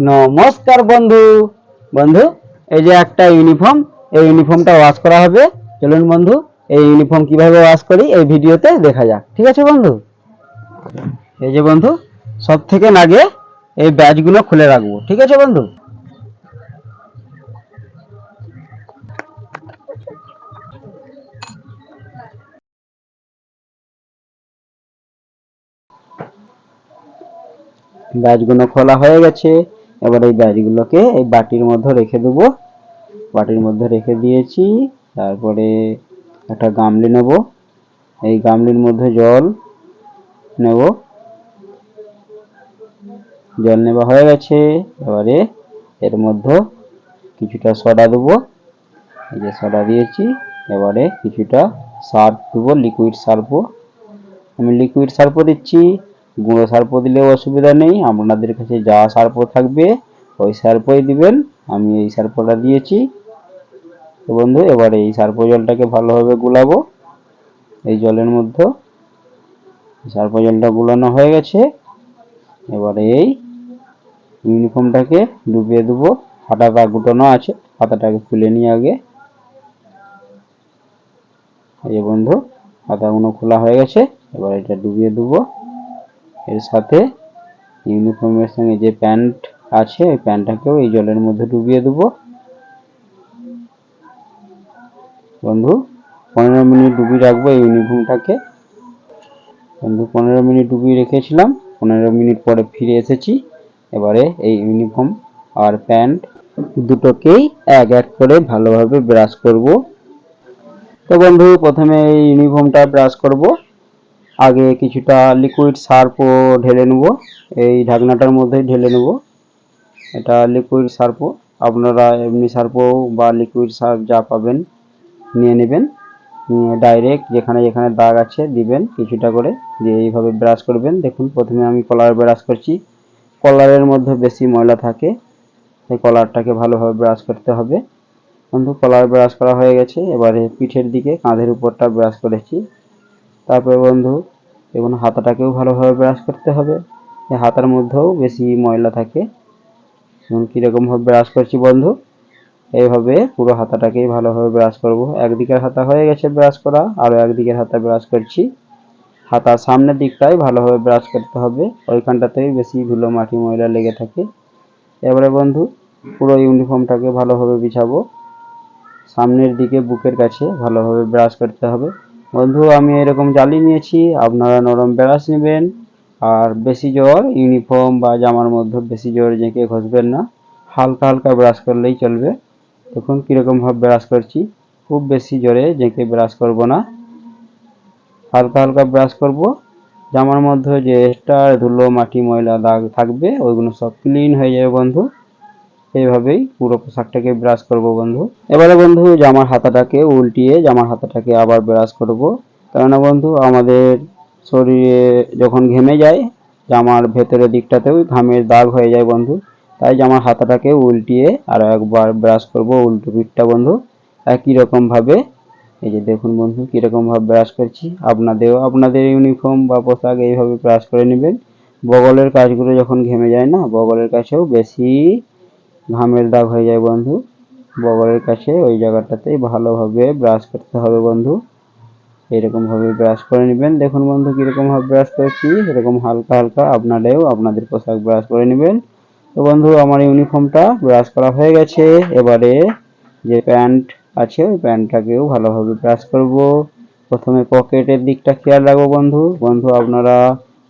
নমস্কার বন্ধু। বন্ধু, এই যে একটা ইউনিফর্ম, এই ইউনিফর্মটা ওয়াশ করা হবে। চলুন বন্ধু, এই ইউনিফর্ম কীভাবে ওয়াশ করি, এই ভিডিওতে দেখা যাক। ঠিক আছে বন্ধু? এই যে বন্ধু সব থেকে আগে এই ব্যাজগুলো খুলে রাখব। ঠিক আছে বন্ধু? ব্যাজগুলো খোলা হয়ে গেছে। এবার এই ব্যাজগুলোকে এই বাটির মধ্যে রেখে দেবো। বাটির মধ্যে রেখে দিয়েছি। তারপরে একটা গামলি নেব। এই গামলির মধ্যে জল নেব। জল নেওয়া হয়ে গেছে। এবারে এর মধ্যে কিছুটা সডা দেবো। এই যে সডা দিয়েছি। এবারে কিছুটা সার্ফ দেবো, লিকুইড সার্ফও। আমি লিকুইড সার্ফও দিচ্ছি। গুঁড়ো সার্ফও দিলেও অসুবিধা নেই, আপনাদের কাছে যা সার্ফও থাকবে, ওই সার্ফই দিবেন। আমি এই সার্ফটা দিয়েছি। তো বন্ধু, এবারে এই সার্ফ জলটাকে ভালোভাবে গুলাবো, এই জলের মধ্যে। সার্ফ জলটা গুলানো হয়ে গেছে। এবারে এই ইউনিফর্মটাকে ডুবিয়ে দেবো। হাতাটা গুটানো আছে, হাতাটাকে খুলে নিয়ে আগে। এই বন্ধু, হাতাগুলো খোলা হয়ে গেছে, এবার এটা ডুবিয়ে দেবো। এর সাথে ইউনিফর্মের সঙ্গে যে প্যান্ট আছে, ওই প্যান্টটাকেও এই জলের মধ্যে ডুবিয়ে দেবো। বন্ধু, পনেরো মিনিট ডুবিয়ে রাখব এই ইউনিফর্মটাকে বন্ধু, পনেরো মিনিট ডুবিয়ে রেখেছিলাম, পনেরো মিনিট পরে ফিরে এসেছি। এবারে এই ইউনিফর্ম আর প্যান্ট দুটোকেই এক এক করে ভালোভাবে ব্রাশ করব। তো বন্ধু, প্রথমে এই ইউনিফর্মটা ব্রাশ করব। আগে কিছুটা লিকুইড সার্ফও ঢেলে নেব। এই ঢাকনাটার মধ্যে ঢেলে নেব। এটা লিকুইড সার্ফও আপনারা এমনি সার্ফও বা লিকুইড সার্ফ যা পাবেন নিয়ে নেবেন। ডাইরেক্ট যেখানে যেখানে দাগ আছে দিবেন কিছুটা করে। দিয়ে এইভাবে ব্রাশ করবেন। দেখুন, প্রথমে আমি কলার ব্রাশ করছি। কলারের মধ্যে বেশি ময়লা থাকে। সেই কলারটাকে ভালোভাবে ব্রাশ করতে হবে। বন্ধু কলার ব্রাশ করা হয়ে গেছে। এবারে পিঠের দিকে কাঁধের উপরটা ব্রাশ করেছি। তারপরে বন্ধু, দেখুন হাতাটাকেও ভালোভাবে ব্রাশ করতে হবে। হাতার মধ্যেও বেশি ময়লা থাকে। দেখুন কীরকমভাবে ব্রাশ করছি বন্ধু। এইভাবে পুরো হাতাটাকেই ভালোভাবে ব্রাশ করব। একদিকের হাতা হয়ে গেছে ব্রাশ করা, আরও একদিকের হাতা ব্রাশ করছি। হাতার সামনের দিকটাই ভালোভাবে ব্রাশ করতে হবে। ওইখানটাতেই বেশি ধুলো, মাটি, ময়লা লেগে থাকে। এবারে বন্ধু, পুরো ইউনিফর্মটাকে ভালোভাবে বিছাবো। সামনের দিকে বুকের কাছে ভালোভাবে ব্রাশ করতে হবে। বন্ধু, আমি এরকম জালি নিয়েছি, আপনারা নরম ব্রাশ নেবেন, আর বেশি জোর ইউনিফর্ম বা জামার মধ্যে বেশি জোর জেঁকে ঘষবেন না, হালকা হালকা ব্রাশ করলেই চলবে। দেখুন কীরকম ভাবে ব্রাশ করছি, খুব বেশি জোরে জেঁকে ব্রাশ করব না। হালকা হালকা ব্রাশ করব, জামার মধ্যে যে এক্সট্রা ধুলো, মাটি, ময়লা দাগ থাকবে, ওইগুলো সব ক্লিন হয়ে যাবে বন্ধু। এইভাবেই পুরো পোশাকটাকে ব্রাশ করব বন্ধু। এবারে বন্ধু, জামার হাতাটাকে উল্টিয়ে জামার হাতাটাকে আবার ব্রাশ করব। কেননা বন্ধু, আমাদের শরীরে যখন ঘেমে যায়, জামার ভেতরের দিকটাতেও ঘামের দাগ হয়ে যায় বন্ধু। তাই জামার হাতাটাকে উল্টিয়ে আর একবার ব্রাশ করব উল্টো পিঠটা বন্ধু। একই রকম ভাবে এই যে দেখুন বন্ধু কীরকম ভাবে ব্রাশ করছি। আপনাদেরও, আপনাদের ইউনিফর্ম বা পোশাক এইভাবে ব্রাশ করে নেবেন। বগলের কাজগুলো যখন ঘেমে যায় না, বগলের কাছেও বেশি ঘামের দাগ হয়ে যায় বন্ধু। বগলের কাছে ওই জায়গাটাতেই ভালোভাবে ব্রাশ করতে হবে বন্ধু। এরকমভাবে ব্রাশ করে নেবেন। দেখুন বন্ধু, কীরকমভাবে ব্রাশ করেছি। এরকম হালকা হালকা আপনারাও আপনাদের পোশাক ব্রাশ করে নেবেন। তো বন্ধু, আমার ইউনিফর্মটা ব্রাশ করা হয়ে গেছে। এবারে যে প্যান্ট আছে, ওই প্যান্টটাকেও ভালোভাবে ব্রাশ করব। প্রথমে পকেটের দিকটা খেয়াল রাখব বন্ধু। বন্ধু, আপনারা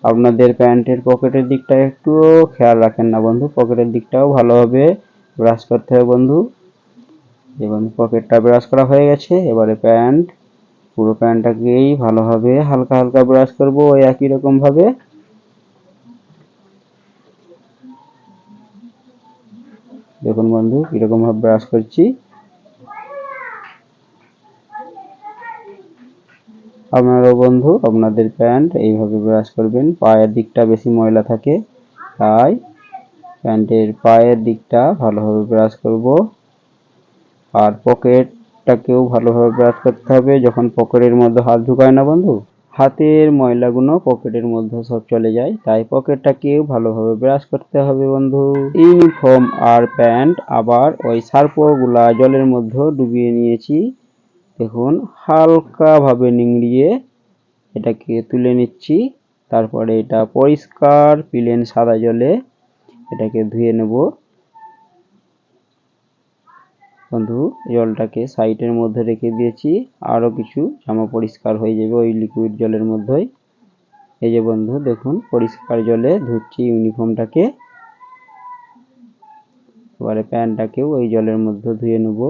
আপনাদের প্যান্টের পকেটের দিকটা একটু খেয়াল রাখেন না বন্ধু। পকেটের দিকটাও ভালোভাবে ব্রাশ করতে হবে বন্ধু। বন্ধু পকেটটা ব্রাশ করা হয়ে গেছে। এবারে প্যান্ট, পুরো প্যান্টটাকেই ভালোভাবে হালকা হালকা ব্রাশ করব ওই একই রকমভাবে দেখুন বন্ধু কীরকমভাবে ব্রাশ করছি। আপনারও বন্ধু, আপনাদের প্যান্ট এইভাবে ব্রাশ করবেন। পায়ের দিকটা বেশি ময়লা থাকে, তাই প্যান্টের পায়ের দিকটা ভালোভাবে ব্রাশ করব। আর পকেটটাকেও ভালোভাবে ব্রাশ করতে হবে, যখন পকেটের মধ্যে হাত ঢুকায় না বন্ধু? হাতের ময়লাগুলো পকেটের মধ্যে সব চলে যায়, তাই পকেটটাকেও ভালোভাবে ব্রাশ করতে হবে বন্ধু। ইউনিফর্ম আর প্যান্ট আবার ওই সার্পগুলা জলের মধ্যে ডুবিয়ে নিয়েছি। দেখুন হালকা ভাবে নিংড়িয়ে এটাকে তুলে নিচ্ছি। তারপরে এটা পরিষ্কার, প্লেন সাদা জলে এটাকে ধুয়ে নেব। বন্ধু, জলটাকে সাইডের মধ্যে রেখে দিয়েছি। আরও কিছু জামা পরিষ্কার হয়ে যাবে ওই লিকুইড জলের মধ্যেই। এই যে বন্ধু, দেখুন, পরিষ্কার জলে ধুচ্ছি ইউনিফর্মটাকে এবারে প্যান্টটাকেও ওই জলের মধ্যে ধুয়ে নেব।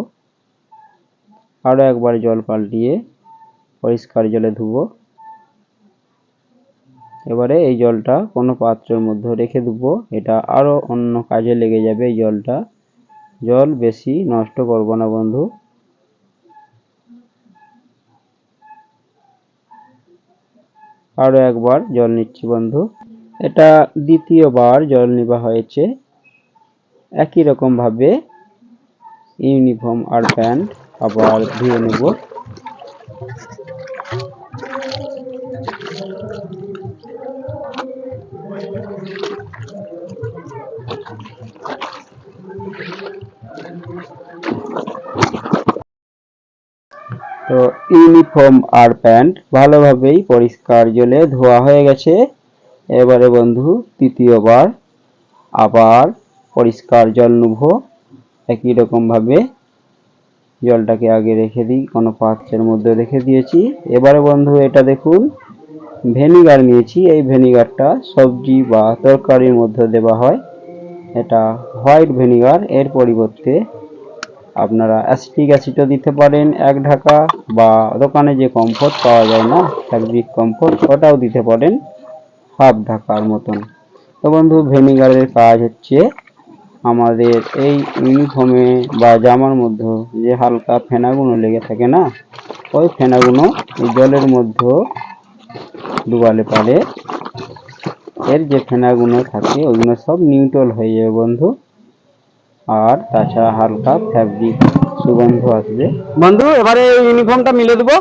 আরও একবার জল পাল্টিয়ে পরিষ্কার জলে ধুবো। এবারে এই জলটা কোনো পাত্রের মধ্যে রেখে দেবো। এটা আরও অন্য কাজে লেগে যাবে এই জলটা। জল বেশি নষ্ট করব না, বন্ধু। আরও একবার জল নিচ্ছি, বন্ধু। এটা দ্বিতীয়বার জল নেওয়া হয়েছে। একই রকমভাবে ইউনিফর্ম আর প্যান্ট আবার ধুয়ে নেব। তো ইউনিফর্ম আর প্যান্ট ভালোভাবেই পরিষ্কার জলে ধোয়া হয়ে গেছে। এবারে বন্ধু, তৃতীয়বার আবার পরিষ্কার জল নেব একই রকম ভাবে জলটাকে আগে রেখে দিই, কোনো পাত্রের মধ্যে রেখে দিয়েছি। এবারে বন্ধু, এটা দেখুন, ভেনিগার নিয়েছি। এই ভেনিগারটা সবজি বা তরকারির মধ্যে দেওয়া হয়। এটা হোয়াইট ভেনিগার, এর পরিবর্তে আপনারা অ্যাসিটিক অ্যাসিডও দিতে পারেন এক ঢাকা বা দোকানে যে কমফোর্ট পাওয়া যায় না ফ্যাব্রিক কমফোর্ট ওটাও দিতে পারেন হাফ ঢাকার মতন। তো বন্ধু, ভেনিগারের কাজ হচ্ছে আমাদের এই ইউনিফর্মে বা জামার মধ্যে যে হালকা ফেনাগুলো লেগে থাকে না, ওই ফেনাগুলো এই জলের মধ্যে ডুবালে পারে। এর যে ফেনাগুলো থাকে ওইগুলো সব নিউট্রাল হয়ে যাবে বন্ধু। আর তাছাড়া হালকা ফ্যাব্রিক সুগন্ধ আসবে। বন্ধু, এবারে ইউনিফর্মটা মিলে দেবো।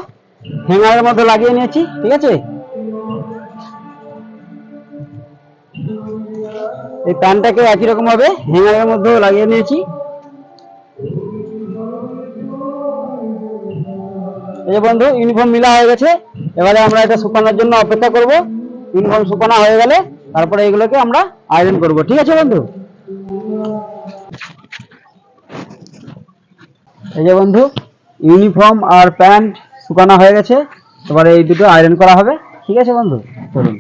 হ্যাঙ্গারের মধ্যে লাগিয়ে নিয়েছি, ঠিক আছে? এই প্যান্টটাকে একই রকম ভাবে হ্যাঙ্গারের মধ্যেও লাগিয়ে নিয়েছি। এই বন্ধু ইউনিফর্ম মিলা হয়ে গেছে। এবারে আমরা এটা শুকানোর জন্য অপেক্ষা করব। ইউনিফর্ম শুকানো হয়ে গেলে তারপরে এগুলোকে আমরা আয়রন করব, ঠিক আছে বন্ধু? এই যে বন্ধু, ইউনিফর্ম আর প্যান্ট শুকানো হয়ে গেছে। এবারে এই দুটো আয়রন করা হবে। ঠিক আছে বন্ধু? চলুন।